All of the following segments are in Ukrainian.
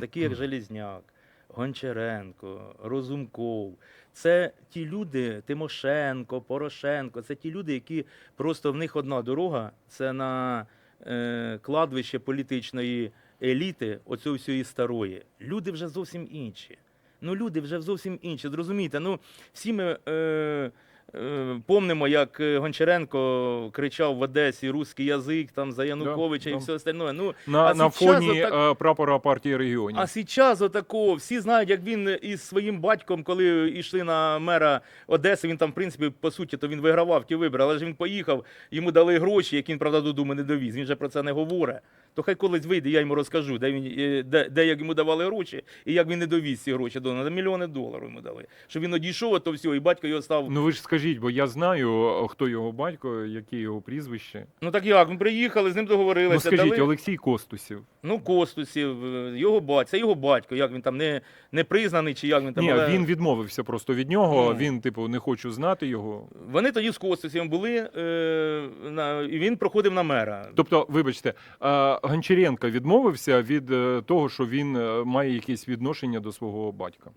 такі як Желізняк, Гончаренко, Розумков. Це ті люди, Тимошенко, Порошенко, це ті люди, які просто в них одна дорога це на е, кладбище політичної еліти, оцього всієї старої. Люди вже зовсім інші. Ну, люди вже зовсім інші. Зрозумійте, ну всі ми. Е, Помнимо, як е, Гончаренко кричав в Одесі русський язик там за Януковича да. і все остальне. Ну, На, А на фоні отак- е, прапора партії регіонів. а зараз отакого, всі знають, як він із своїм батьком, коли йшли на мера Одеси, він там, в принципі, по суті, то він вигравав ті вибори, але ж він поїхав, йому дали гроші, які він, правда, додому не довіз. Він же про це не говорить. То хай колись вийде, я йому розкажу, де він е, де, де як йому давали гроші, і як він не довіз ці гроші до на мільйони доларів йому дали. Щоб він одійшов от то всього, і батько його став. Ну ви ж скажіть, бо я знаю, хто його батько, яке його прізвище. Ну так як, ми приїхали, з ним Ну договорилися. скажіть, дали... Олексій Костусів. Ну, Костусів, е, його батько, це його батько, як він там не, не признаний, чи як він там. Ні, але- він відмовився просто від нього. Ну. Він, типу, не хочу знати його. Вони тоді з Костусів були, е, на, і він проходив на мера. Тобто, вибачте, е, Гончаренко відмовився від е, того, що він е, має якесь відношення до свого батька.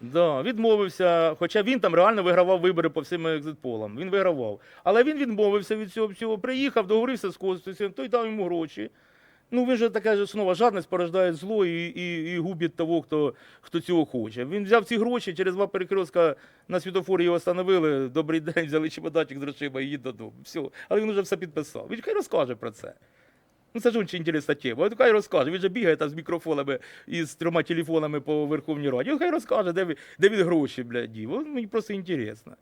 Да, відмовився, хоча він там реально вигравав вибори по всім екзитполам. Він вигравав. Але він відмовився від цього всього. Приїхав, договорився з Костусем, той дав йому гроші. Ну, він же така ж основа, жадність порождає зло і, і, і губить того, хто, хто цього хоче. Він взяв ці гроші, через два перекрестка на світофорі його встановили. Добрий день, взяли чемоданчик з грошима і їдь додому. Все. Але він вже все підписав. Він хай розкаже про це. Ну, це ж дуже інтересна тема. От хай розкаже. Він же бігає там з мікрофонами і з трьома телефонами по Верховній Раді. От хай розкаже, де, він- де він гроші, блядь, дів. Мені просто інтересно.